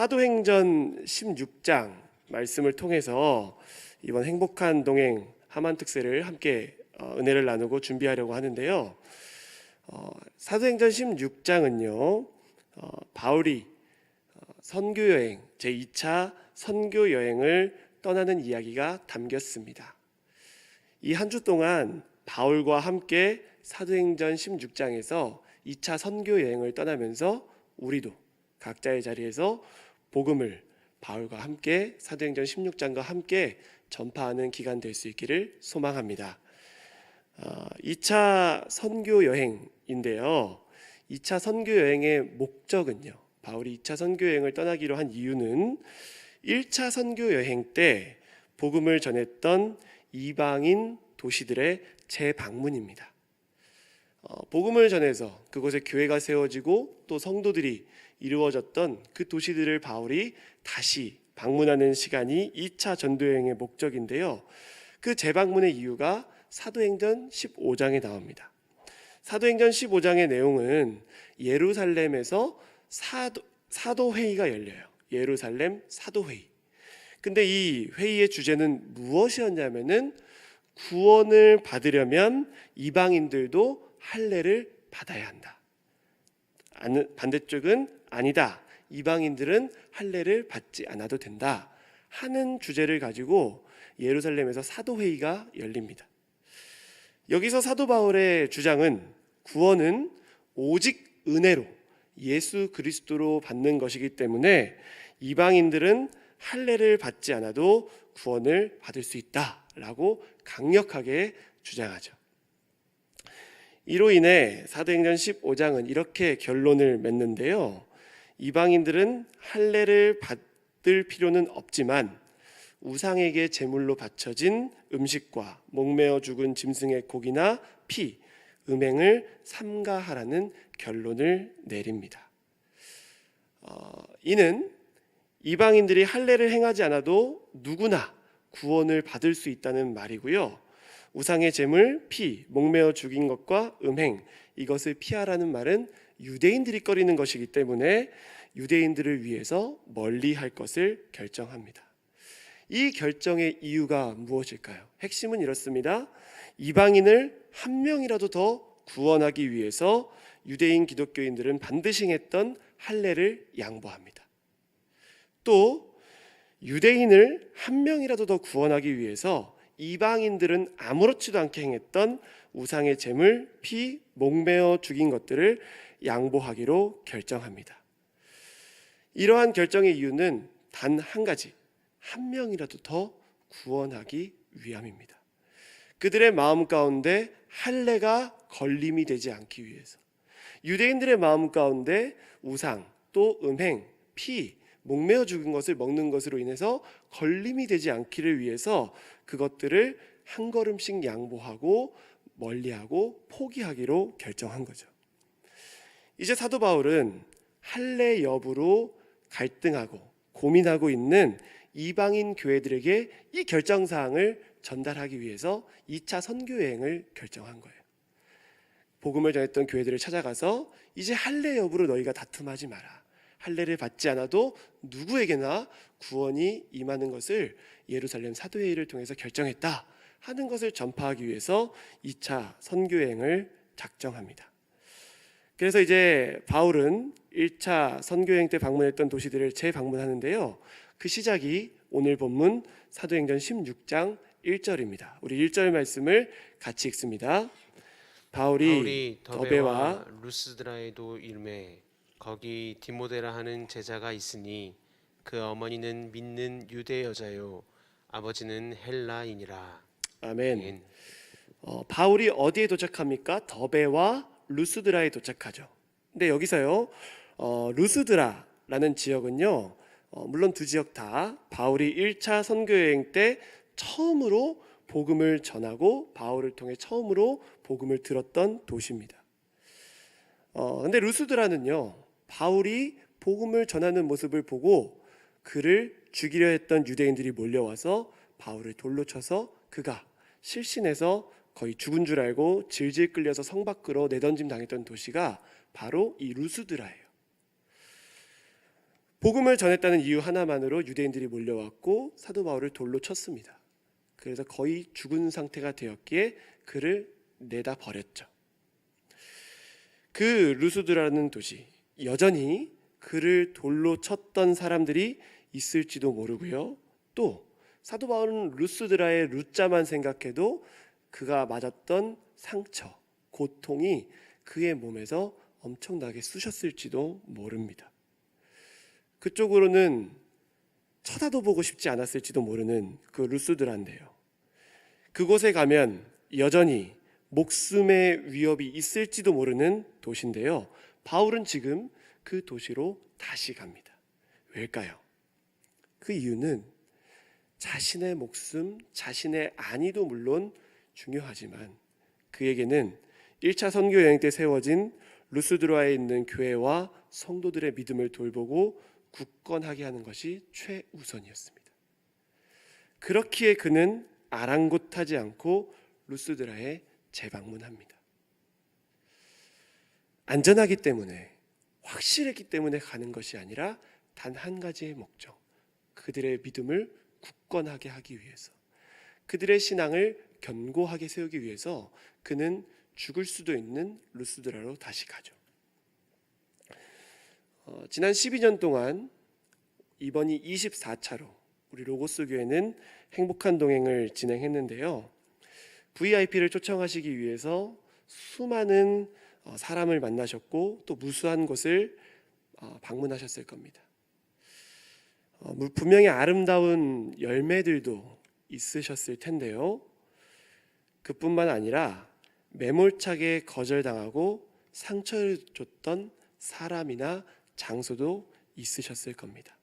사도행전 16장 말씀을 통해서 이번 행복한 동행 하만 특세를 함께 어, 은혜를 나누고 준비하려고 하는데요. 어, 사도행전 16장은요. 어, 바울이 어, 선교 여행 제 2차 선교 여행을 떠나는 이야기가 담겼습니다. 이 한 주 동안 바울과 함께 사도행전 16장에서 2차 선교 여행을 떠나면서 우리도 각자의 자리에서 복음을 바울과 함께 사도행전 16장과 함께 전파하는 기간 될 수 있기를 소망합니다. 어, 2차 선교 여행인데요. 2차 선교 여행의 목적은요. 바울이 2차 선교 여행을 떠나기로 한 이유는 1차 선교 여행 때 복음을 전했던 이방인 도시들의 재방문입니다. 어, 복음을 전해서 그곳에 교회가 세워지고 또 성도들이 이루어졌던 그 도시들을 바울이 다시 방문하는 시간이 2차 전도 여행의 목적인데요. 그 재방문의 이유가 사도행전 15장에 나옵니다. 사도행전 15장의 내용은 예루살렘에서 사도, 사도회의가 열려요. 예루살렘 사도회의. 근데 이 회의의 주제는 무엇이었냐면은 구원을 받으려면 이방인들도 할례를 받아야 한다. 반대쪽은 아니다. 이방인들은 할례를 받지 않아도 된다. 하는 주제를 가지고 예루살렘에서 사도회의가 열립니다. 여기서 사도 바울의 주장은 구원은 오직 은혜로 예수 그리스도로 받는 것이기 때문에 이방인들은 할례를 받지 않아도 구원을 받을 수 있다라고 강력하게 주장하죠. 이로 인해 사도행전 15장은 이렇게 결론을 맺는데요. 이방인들은 할례를 받을 필요는 없지만 우상에게 제물로 바쳐진 음식과 목매어 죽은 짐승의 고기나 피, 음행을 삼가하라는 결론을 내립니다. 어, 이는 이방인들이 할례를 행하지 않아도 누구나 구원을 받을 수 있다는 말이고요. 우상의 제물, 피, 목매어 죽인 것과 음행 이것을 피하라는 말은 유대인들이 꺼리는 것이기 때문에 유대인들을 위해서 멀리 할 것을 결정합니다. 이 결정의 이유가 무엇일까요? 핵심은 이렇습니다. 이방인을 한 명이라도 더 구원하기 위해서 유대인 기독교인들은 반드시 했던 할례를 양보합니다. 또 유대인을 한 명이라도 더 구원하기 위해서 이방인들은 아무렇지도 않게 행했던 우상의 제물, 피, 목매어 죽인 것들을 양보하기로 결정합니다. 이러한 결정의 이유는 단 한 가지, 한 명이라도 더 구원하기 위함입니다. 그들의 마음 가운데 할례가 걸림이 되지 않기 위해서 유대인들의 마음 가운데 우상 또 음행, 피, 목매어 죽은 것을 먹는 것으로 인해서 걸림이 되지 않기를 위해서 그것들을 한 걸음씩 양보하고 멀리하고 포기하기로 결정한 거죠. 이제 사도 바울은 할례 여부로 갈등하고 고민하고 있는 이방인 교회들에게 이 결정 사항을 전달하기 위해서 2차 선교 여행을 결정한 거예요. 복음을 전했던 교회들을 찾아가서 이제 할례 여부로 너희가 다툼하지 마라. 할례를 받지 않아도 누구에게나 구원이 임하는 것을 예루살렘 사도회의를 통해서 결정했다 하는 것을 전파하기 위해서 2차 선교 여행을 작정합니다. 그래서 이제 바울은 1차 선교 여행 때 방문했던 도시들을 재방문하는데요. 그 시작이 오늘 본문 사도행전 16장 1절입니다. 우리 1절 말씀을 같이 읽습니다. 바울이, 바울이 더베와 더베와 루스드라에도 이름에 거기 디모데라 하는 제자가 있으니 그 어머니는 믿는 유대 여자요 아버지는 헬라인이라. 아멘. 어, 바울이 어디에 도착합니까? 더베와 루스드라에 도착하죠. 근데 여기서요, 어, 루스드라라는 지역은요, 어, 물론 두 지역 다 바울이 1차 선교 여행 때 처음으로 복음을 전하고 바울을 통해 처음으로 복음을 들었던 도시입니다. 어, 근데 루스드라는요, 바울이 복음을 전하는 모습을 보고 그를 죽이려 했던 유대인들이 몰려와서 바울을 돌로 쳐서 그가 실신해서 거의 죽은 줄 알고 질질 끌려서 성 밖으로 내던짐 당했던 도시가 바로 이 루스드라예요. 복음을 전했다는 이유 하나만으로 유대인들이 몰려왔고 사도 바울을 돌로 쳤습니다. 그래서 거의 죽은 상태가 되었기에 그를 내다 버렸죠. 그 루스드라는 도시 여전히 그를 돌로 쳤던 사람들이 있을지도 모르고요. 또 사도 바울은 루스드라의 루자만 생각해도 그가 맞았던 상처, 고통이 그의 몸에서 엄청나게 쑤셨을지도 모릅니다. 그쪽으로는 쳐다도 보고 싶지 않았을지도 모르는 그 루스드라인데요. 그곳에 가면 여전히 목숨의 위협이 있을지도 모르는 도시인데요. 바울은 지금 그 도시로 다시 갑니다. 왜일까요? 그 이유는 자신의 목숨, 자신의 안위도 물론 중요하지만 그에게는 1차 선교 여행 때 세워진 루스드라에 있는 교회와 성도들의 믿음을 돌보고 굳건하게 하는 것이 최우선이었습니다. 그렇기에 그는 아랑곳하지 않고 루스드라에 재방문합니다. 안전하기 때문에 확실했기 때문에 가는 것이 아니라 단 한 가지의 목적. 그들의 믿음을 굳건하게 하기 위해서 그들의 신앙을 견고하게 세우기 위해서 그는 죽을 수도 있는 루스드라로 다시 가죠. 어, 지난 12년 동안 이번이 24차로 우리 로고스 교회는 행복한 동행을 진행했는데요. VIP를 초청하시기 위해서 수많은 어, 사람을 만나셨고 또 무수한 곳을 어, 방문하셨을 겁니다. 어, 물- 분명히 아름다운 열매들도 있으셨을 텐데요. 그뿐만 아니라 매몰차게 거절당하고 상처를 줬던 사람이나 장소도 있으셨을 겁니다.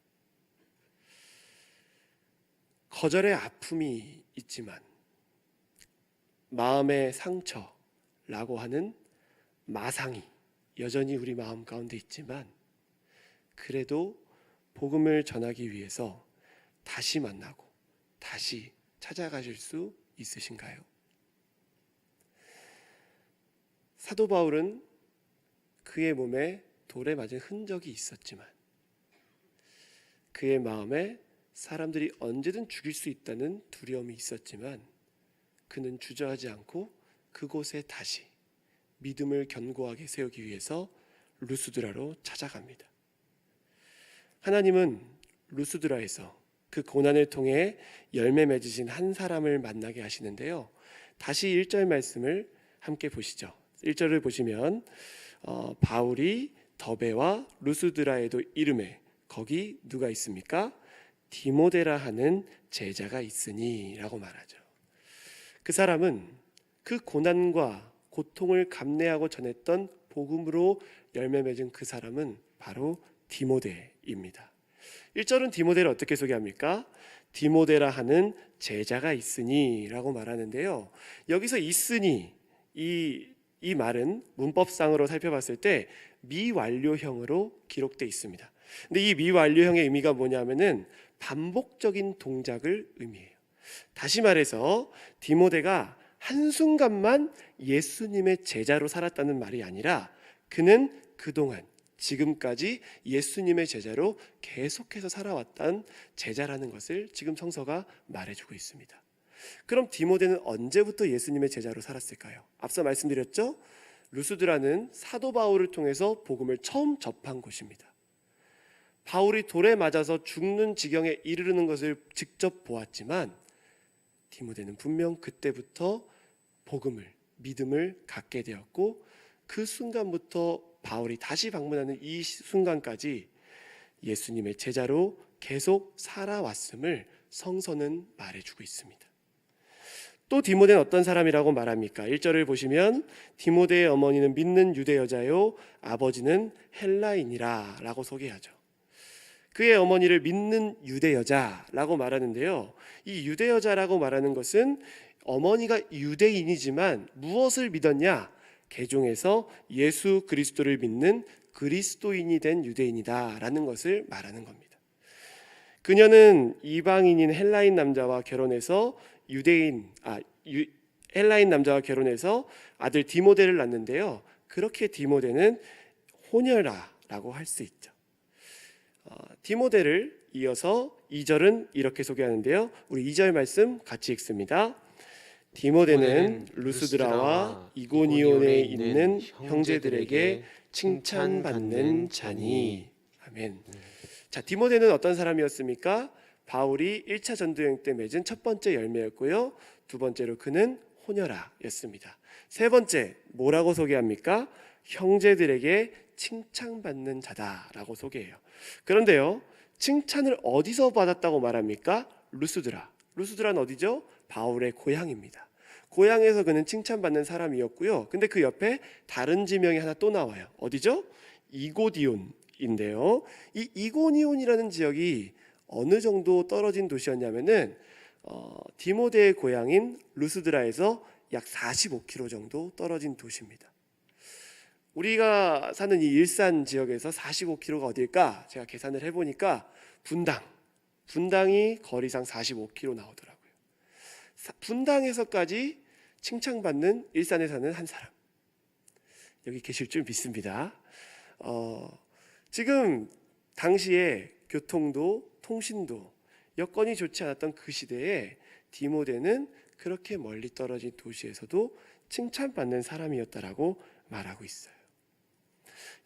거절의 아픔이 있지만 마음의 상처라고 하는 마상이 여전히 우리 마음 가운데 있지만 그래도 복음을 전하기 위해서 다시 만나고 다시 찾아가실 수 있으신가요? 사도 바울은 그의 몸에 돌에 맞은 흔적이 있었지만 그의 마음에 사람들이 언제든 죽일 수 있다는 두려움이 있었지만 그는 주저하지 않고 그곳에 다시 믿음을 견고하게 세우기 위해서 루스드라로 찾아갑니다. 하나님은 루스드라에서 그 고난을 통해 열매 맺으신 한 사람을 만나게 하시는데요. 다시 1절 말씀을 함께 보시죠. 1절을 보시면 어, 바울이 더베와 루스드라에도 이름에 거기 누가 있습니까? 디모데라 하는 제자가 있으니라고 말하죠. 그 사람은 그 고난과 고통을 감내하고 전했던 복음으로 열매 맺은 그 사람은 바로 디모데입니다. 1절은 디모데를 어떻게 소개합니까? 디모데라 하는 제자가 있으니라고 말하는데요. 여기서 있으니 이, 이 말은 문법상으로 살펴봤을 때 미완료형으로 기록돼 있습니다. 근데 이 미완료형의 의미가 뭐냐면은 반복적인 동작을 의미해요. 다시 말해서 디모데가 한순간만 예수님의 제자로 살았다는 말이 아니라 그는 그동안 지금까지 예수님의 제자로 계속해서 살아왔던 제자라는 것을 지금 성서가 말해주고 있습니다. 그럼 디모데는 언제부터 예수님의 제자로 살았을까요? 앞서 말씀드렸죠? 루스드라는 사도 바울을 통해서 복음을 처음 접한 곳입니다. 바울이 돌에 맞아서 죽는 지경에 이르르는 것을 직접 보았지만 디모데는 분명 그때부터 복음을 믿음을 갖게 되었고 그 순간부터 바울이 다시 방문하는 이 순간까지 예수님의 제자로 계속 살아왔음을 성서는 말해주고 있습니다. 또 디모데는 어떤 사람이라고 말합니까? 1절을 보시면 디모데의 어머니는 믿는 유대 여자요 아버지는 헬라인이라 라고 소개하죠. 그의 어머니를 믿는 유대 여자라고 말하는데요. 이 유대 여자라고 말하는 것은 어머니가 유대인이지만 무엇을 믿었냐? 개종에서 예수 그리스도를 믿는 그리스도인이 된 유대인이다라는 것을 말하는 겁니다. 그녀는 이방인인 헬라인 남자와 결혼해서 유대인 아 유, 헬라인 남자와 결혼해서 아들 디모데를 낳는데요. 그렇게 디모데는 호녀라라고 할 수 있죠. 어, 디모데를 이어서 2절은 이렇게 소개하는데요. 우리 2절 말씀 같이 읽습니다. 디모데는 루스드라와 이고니온에 있는 형제들에게 칭찬받는 자니. 아멘. 자, 디모데는 어떤 사람이었습니까? 바울이 1차 전도여행 때 맺은 첫 번째 열매였고요. 두 번째로 그는 호녀라였습니다. 세 번째 뭐라고 소개합니까? 형제들에게 칭찬받는 자다라고 소개해요. 그런데요. 칭찬을 어디서 받았다고 말합니까? 루스드라. 루스드라는 어디죠? 바울의 고향입니다. 고향에서 그는 칭찬받는 사람이었고요. 근데 그 옆에 다른 지명이 하나 또 나와요. 어디죠? 이고디온인데요. 이 이고니온이라는 지역이 어느 정도 떨어진 도시였냐면은 어, 디모데의 고향인 루스드라에서 약 45km 정도 떨어진 도시입니다. 우리가 사는 이 일산 지역에서 45km가 어딜까? 제가 계산을 해보니까 분당, 분당이 거리상 45km 나오더라고요. 사- 분당에서까지 칭찬받는 일산에 사는 한 사람 여기 계실 줄 믿습니다. 어, 지금 당시에 교통도 통신도 여건이 좋지 않았던 그 시대에 디모데는 그렇게 멀리 떨어진 도시에서도 칭찬받는 사람이었다라고 말하고 있어요.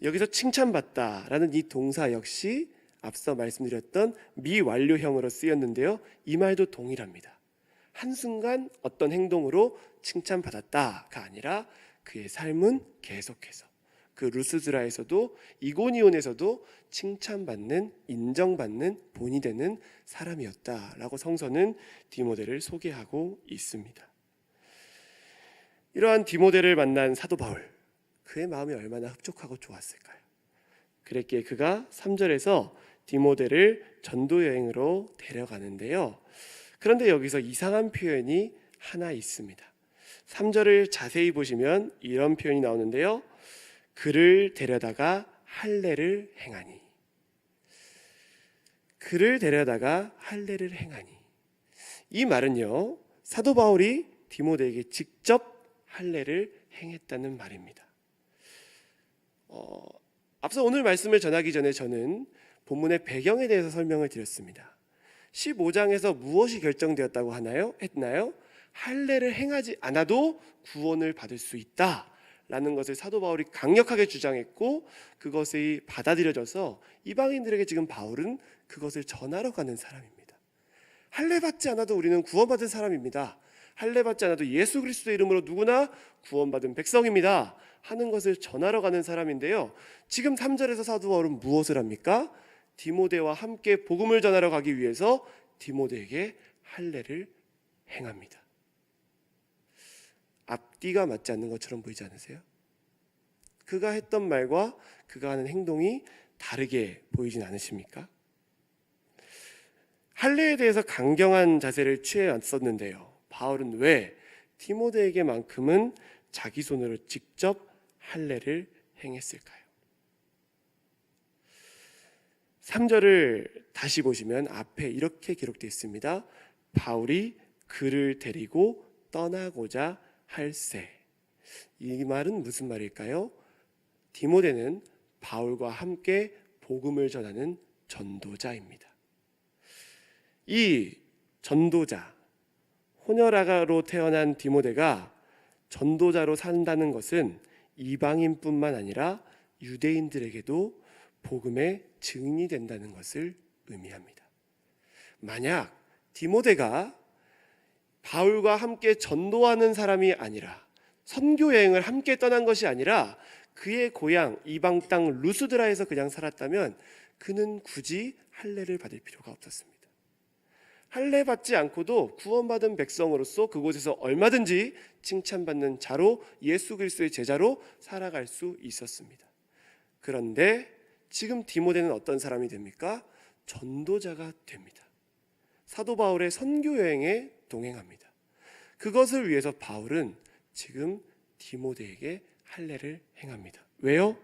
여기서 칭찬받다라는 이 동사 역시 앞서 말씀드렸던 미완료형으로 쓰였는데요. 이 말도 동일합니다. 한순간 어떤 행동으로 칭찬받았다가 아니라 그의 삶은 계속해서 그 루스드라에서도 이고니온에서도 칭찬받는 인정받는 본이 되는 사람이었다라고 성서는 디모데를 소개하고 있습니다. 이러한 디모데를 만난 사도 바울 그의 마음이 얼마나 흡족하고 좋았을까요? 그랬기에 그가 3절에서 디모데를 전도 여행으로 데려가는데요. 그런데 여기서 이상한 표현이 하나 있습니다. 3절을 자세히 보시면 이런 표현이 나오는데요. 그를 데려다가 할례를 행하니. 그를 데려다가 할례를 행하니. 이 말은요. 사도 바울이 디모데에게 직접 할례를 행했다는 말입니다. 어, 앞서 오늘 말씀을 전하기 전에 저는 본문의 배경에 대해서 설명을 드렸습니다. 15장에서 무엇이 결정되었다고 하나요? 했나요? 할례를 행하지 않아도 구원을 받을 수 있다 라는 것을 사도 바울이 강력하게 주장했고 그것이 받아들여져서 이방인들에게 지금 바울은 그것을 전하러 가는 사람입니다. 할례 받지 않아도 우리는 구원받은 사람입니다. 할례 받지 않아도 예수 그리스도의 이름으로 누구나 구원받은 백성입니다. 하는 것을 전하러 가는 사람인데요. 지금 3절에서 사도 바울은 무엇을 합니까? 디모데와 함께 복음을 전하러 가기 위해서 디모데에게 할례를 행합니다. 앞뒤가 맞지 않는 것처럼 보이지 않으세요? 그가 했던 말과 그가 하는 행동이 다르게 보이진 않으십니까? 할례에 대해서 강경한 자세를 취해 왔었는데요. 바울은 왜 디모데에게만큼은 자기 손으로 직접 할례를 행했을까요? 3절을 다시 보시면 앞에 이렇게 기록되어 있습니다. 바울이 그를 데리고 떠나고자 할세. 이 말은 무슨 말일까요? 디모데는 바울과 함께 복음을 전하는 전도자입니다. 이 전도자, 호녀라가로 태어난 디모데가 전도자로 산다는 것은 이방인뿐만 아니라 유대인들에게도 복음의 증인이 된다는 것을 의미합니다. 만약 디모데가 바울과 함께 전도하는 사람이 아니라 선교 여행을 함께 떠난 것이 아니라 그의 고향 이방 땅 루스드라에서 그냥 살았다면 그는 굳이 할례를 받을 필요가 없었습니다. 할례 받지 않고도 구원받은 백성으로서 그곳에서 얼마든지 칭찬받는 자로 예수 그리스도의 제자로 살아갈 수 있었습니다. 그런데 지금 디모데는 어떤 사람이 됩니까? 전도자가 됩니다. 사도 바울의 선교 여행에 동행합니다. 그것을 위해서 바울은 지금 디모데에게 할례를 행합니다. 왜요?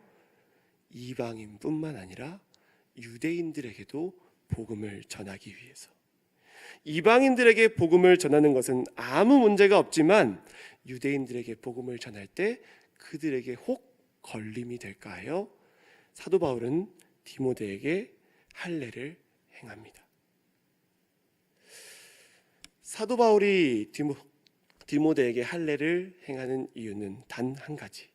이방인뿐만 아니라 유대인들에게도 복음을 전하기 위해서. 이방인들에게 복음을 전하는 것은 아무 문제가 없지만 유대인들에게 복음을 전할 때 그들에게 혹 걸림이 될까요? 사도 바울은 디모데에게 할례를 행합니다. 사도 바울이 디모, 디모데에게 할례를 행하는 이유는 단 한 가지.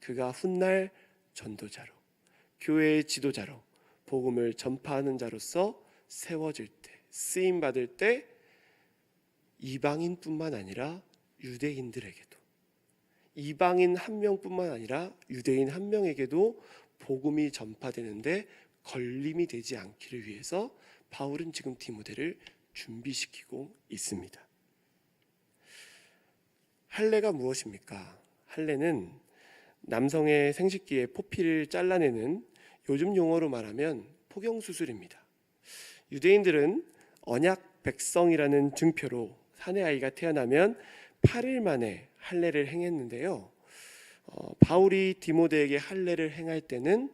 그가 훗날 전도자로 교회의 지도자로 복음을 전파하는 자로서 세워질 때 쓰임 받을 때 이방인뿐만 아니라 유대인들에게도 이방인 한 명뿐만 아니라 유대인 한 명에게도 복음이 전파되는데 걸림이 되지 않기를 위해서 바울은 지금 디모데를 준비시키고 있습니다. 할례가 무엇입니까? 할례는 남성의 생식기의 포피를 잘라내는 요즘 용어로 말하면 포경 수술입니다. 유대인들은 언약 백성이라는 증표로 사내 아이가 태어나면 8일 만에 할례를 행했는데요. 어, 바울이 디모데에게 할례를 행할 때는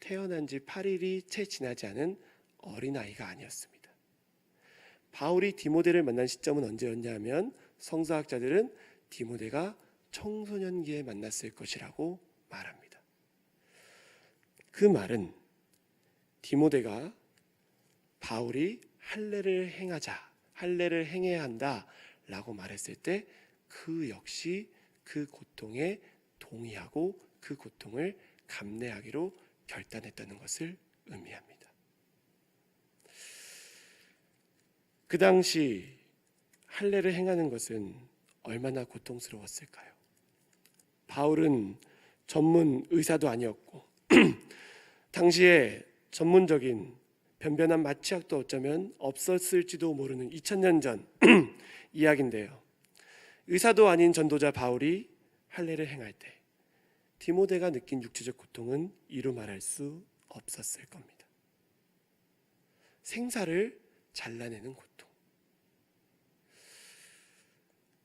태어난 지 8일이 채 지나지 않은 어린 아이가 아니었습니다. 바울이 디모데를 만난 시점은 언제였냐면 성서학자들은 디모데가 청소년기에 만났을 것이라고 말합니다. 그 말은 디모데가 바울이 할례를 행하자, 할례를 행해야 한다라고 말했을 때 그 역시 그 고통에 동의하고 그 고통을 감내하기로 결단했다는 것을 의미합니다. 그 당시 할례를 행하는 것은 얼마나 고통스러웠을까요? 바울은 전문 의사도 아니었고 당시에 전문적인 변변한 마취약도 어쩌면 없었을지도 모르는 2000년 전 이야기인데요. 의사도 아닌 전도자 바울이 할례를 행할 때 디모데가 느낀 육체적 고통은 이루 말할 수 없었을 겁니다. 생사를 잘라내는 고통.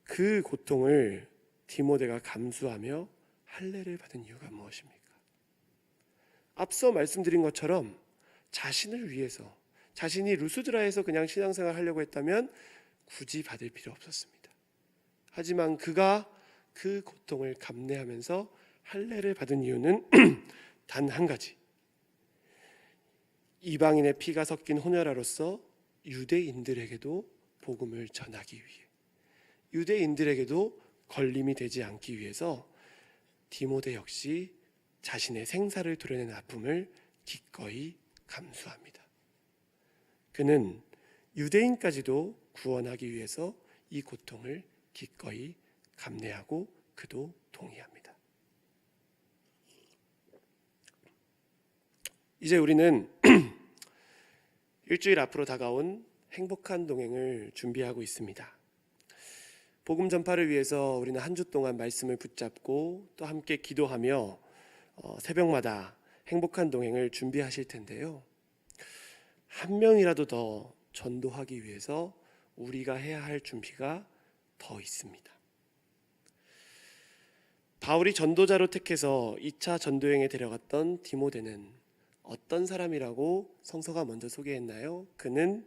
그 고통을 디모데가 감수하며 할례를 받은 이유가 무엇입니까? 앞서 말씀드린 것처럼 자신을 위해서 자신이 루스드라에서 그냥 신앙생활 하려고 했다면 굳이 받을 필요 없었습니다. 하지만 그가 그 고통을 감내하면서 할례를 받은 이유는 단 한 가지. 이방인의 피가 섞인 혼혈아로서 유대인들에게도 복음을 전하기 위해 유대인들에게도 걸림이 되지 않기 위해서 디모데 역시 자신의 생사를 도려낸 아픔을 기꺼이 감수합니다. 그는 유대인까지도 구원하기 위해서 이 고통을 기꺼이 감내하고 그도 동의합니다. 이제 우리는 일주일 앞으로 다가온 행복한 동행을 준비하고 있습니다. 복음 전파를 위해서 우리는 한 주 동안 말씀을 붙잡고 또 함께 기도하며 어, 새벽마다 행복한 동행을 준비하실 텐데요. 한 명이라도 더 전도하기 위해서 우리가 해야 할 준비가 더 있습니다. 바울이 전도자로 택해서 2차 전도행에 데려갔던 디모데는 어떤 사람이라고 성서가 먼저 소개했나요? 그는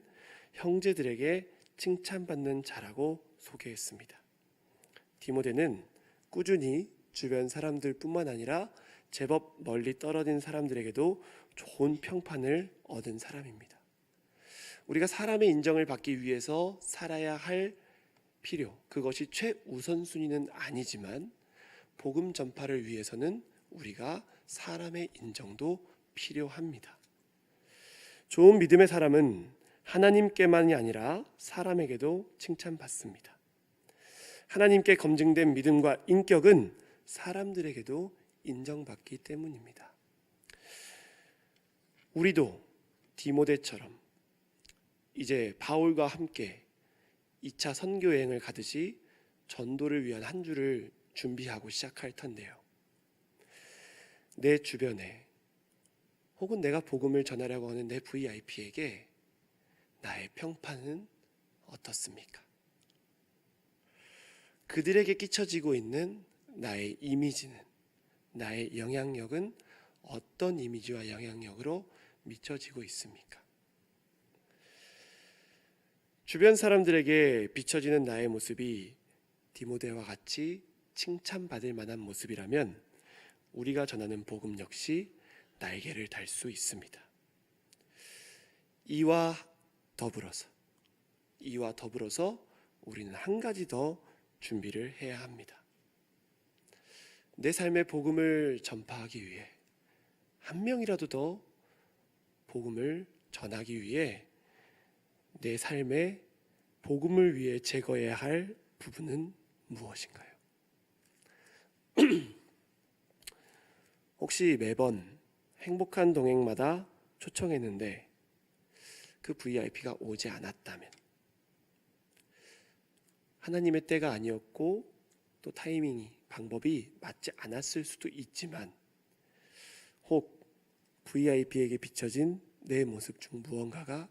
형제들에게 칭찬받는 자라고 소개했습니다. 디모데는 꾸준히 주변 사람들뿐만 아니라 제법 멀리 떨어진 사람들에게도 좋은 평판을 얻은 사람입니다. 우리가 사람의 인정을 받기 위해서 살아야 할 필요, 그것이 최우선순위는 아니지만 복음 전파를 위해서는 우리가 사람의 인정도 필요합니다. 좋은 믿음의 사람은 하나님께만이 아니라 사람에게도 칭찬받습니다. 하나님께 검증된 믿음과 인격은 사람들에게도 인정받기 때문입니다. 우리도 디모데처럼 이제 바울과 함께 2차 선교 여행을 가듯이 전도를 위한 한 주를 준비하고 시작할 텐데요. 내 주변에 혹은 내가 복음을 전하려고 하는 내 VIP에게 나의 평판은 어떻습니까? 그들에게 끼쳐지고 있는 나의 이미지는 나의 영향력은 어떤 이미지와 영향력으로 미쳐지고 있습니까? 주변 사람들에게 비춰지는 나의 모습이 디모데와 같이 칭찬받을 만한 모습이라면 우리가 전하는 복음 역시 날개를 달 수 있습니다. 이와 더불어서 이와 더불어서 우리는 한 가지 더 준비를 해야 합니다. 내 삶의 복음을 전파하기 위해 한 명이라도 더 복음을 전하기 위해 내 삶의 복음을 위해 제거해야 할 부분은 무엇인가요? 혹시 매번 행복한 동행마다 초청했는데 그 VIP가 오지 않았다면 하나님의 때가 아니었고 또 타이밍이 방법이 맞지 않았을 수도 있지만 혹 VIP에게 비춰진 내 모습 중 무언가가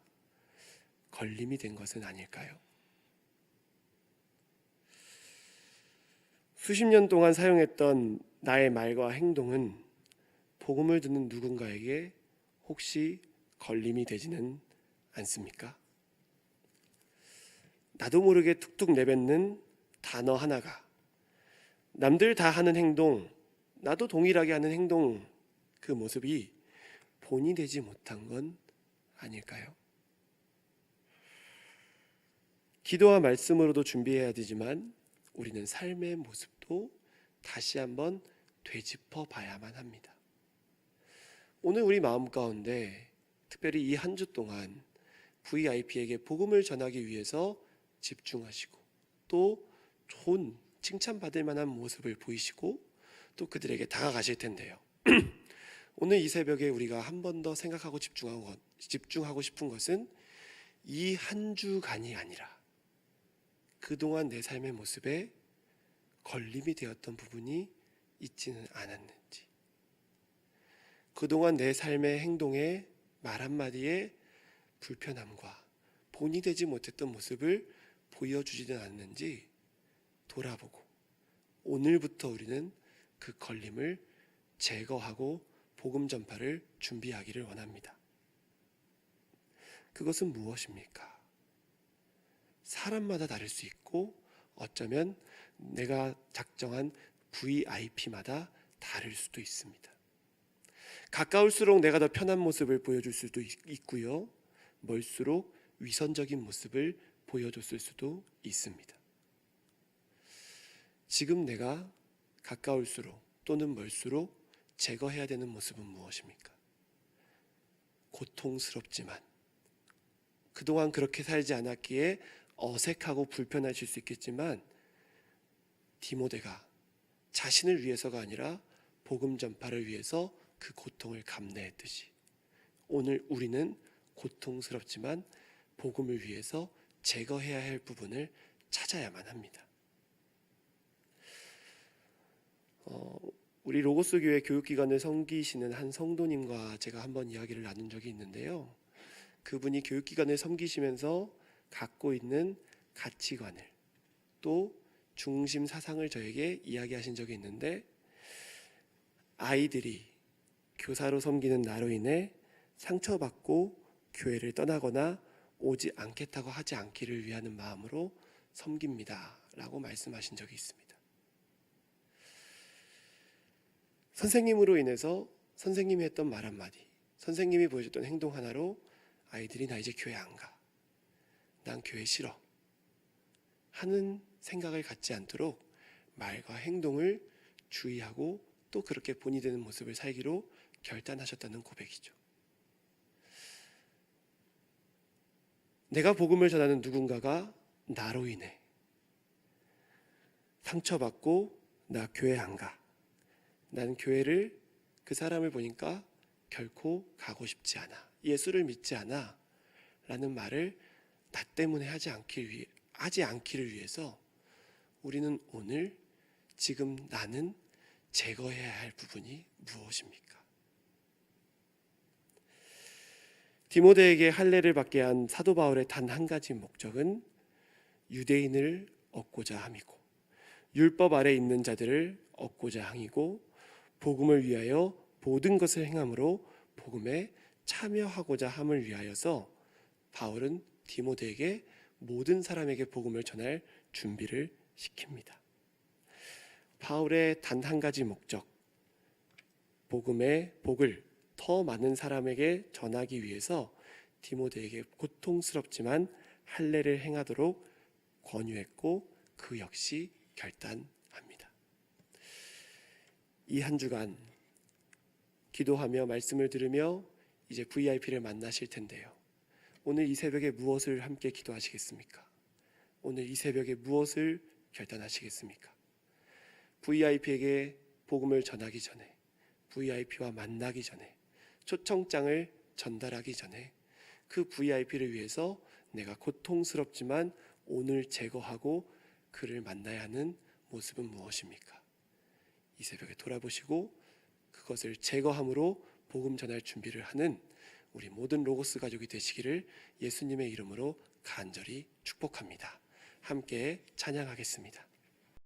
걸림이 된 것은 아닐까요? 수십 년 동안 사용했던 나의 말과 행동은 복음을 듣는 누군가에게 혹시 걸림이 되지는 않습니까? 나도 모르게 툭툭 내뱉는 단어 하나가 남들 다 하는 행동, 나도 동일하게 하는 행동 그 모습이 본이 되지 못한 건 아닐까요? 기도와 말씀으로도 준비해야 되지만 우리는 삶의 모습도 다시 한번 되짚어 봐야만 합니다. 오늘 우리 마음 가운데 특별히 이 한 주 동안 VIP에게 복음을 전하기 위해서 집중하시고 또 좋은 칭찬받을 만한 모습을 보이시고 또 그들에게 다가가실 텐데요. 오늘 이 새벽에 우리가 한 번 더 생각하고 집중하고, 것- 집중하고 싶은 것은 이 한 주간이 아니라 그동안 내 삶의 모습에 걸림이 되었던 부분이 있지는 않았는지 그동안 내 삶의 행동에 말 한마디에 불편함과 본이 되지 못했던 모습을 보여주지는 않는지 돌아보고 오늘부터 우리는 그 걸림을 제거하고 복음 전파를 준비하기를 원합니다. 그것은 무엇입니까? 사람마다 다를 수 있고 어쩌면 내가 작정한 VIP마다 다를 수도 있습니다. 가까울수록 내가 더 편한 모습을 보여줄 수도 있- 있고요. 멀수록 위선적인 모습을 보여줬을 수도 있습니다. 지금 내가 가까울수록 또는 멀수록 제거해야 되는 모습은 무엇입니까? 고통스럽지만 그동안 그렇게 살지 않았기에 어색하고 불편하실 수 있겠지만 디모데가 자신을 위해서가 아니라 복음 전파를 위해서 그 고통을 감내했듯이 오늘 우리는 고통스럽지만 복음을 위해서 제거해야 할 부분을 찾아야만 합니다. 어, 우리 로고스 교회 교육기관을 섬기시는 한 성도님과 제가 한번 이야기를 나눈 적이 있는데요. 그분이 교육기관을 섬기시면서 갖고 있는 가치관을 또 중심 사상을 저에게 이야기하신 적이 있는데 아이들이 교사로 섬기는 나로 인해 상처받고 교회를 떠나거나 오지 않겠다고 하지 않기를 위하는 마음으로 섬깁니다 라고 말씀하신 적이 있습니다. 선생님으로 인해서 선생님이 했던 말 한마디, 선생님이 보여줬던 행동 하나로 아이들이 나 이제 교회 안 가. 난 교회 싫어. 하는 생각을 갖지 않도록 말과 행동을 주의하고 또 그렇게 본이 되는 모습을 살기로 결단하셨다는 고백이죠. 내가 복음을 전하는 누군가가 나로 인해 상처받고 나 교회 안 가. 난 교회를 그 사람을 보니까 결코 가고 싶지 않아. 예수를 믿지 않아. 라는 말을 나 때문에 하지 않기 위해 하지 않기를 위해서 우리는 오늘 지금 나는 제거해야 할 부분이 무엇입니까? 디모데에게 할례를 받게 한 사도 바울의 단 한 가지 목적은 유대인을 얻고자 함이고 율법 아래 있는 자들을 얻고자 함이고 복음을 위하여 모든 것을 행함으로 복음에 참여하고자 함을 위하여서 바울은 디모데에게 모든 사람에게 복음을 전할 준비를 시킵니다. 바울의 단 한 가지 목적, 복음의 복을 더 많은 사람에게 전하기 위해서 디모데에게 고통스럽지만 할례를 행하도록 권유했고 그 역시 결단합니다. 이 한 주간 기도하며 말씀을 들으며 이제 VIP를 만나실 텐데요. 오늘 이 새벽에 무엇을 함께 기도하시겠습니까? 오늘 이 새벽에 무엇을 결단하시겠습니까? VIP에게 복음을 전하기 전에 VIP와 만나기 전에 초청장을 전달하기 전에 그 VIP를 위해서 내가 고통스럽지만 오늘 제거하고 그를 만나야 하는 모습은 무엇입니까? 이 새벽에 돌아보시고 그것을 제거함으로 복음 전할 준비를 하는 우리 모든 로고스 가족이 되시기를 예수님의 이름으로 간절히 축복합니다. 함께 찬양하겠습니다.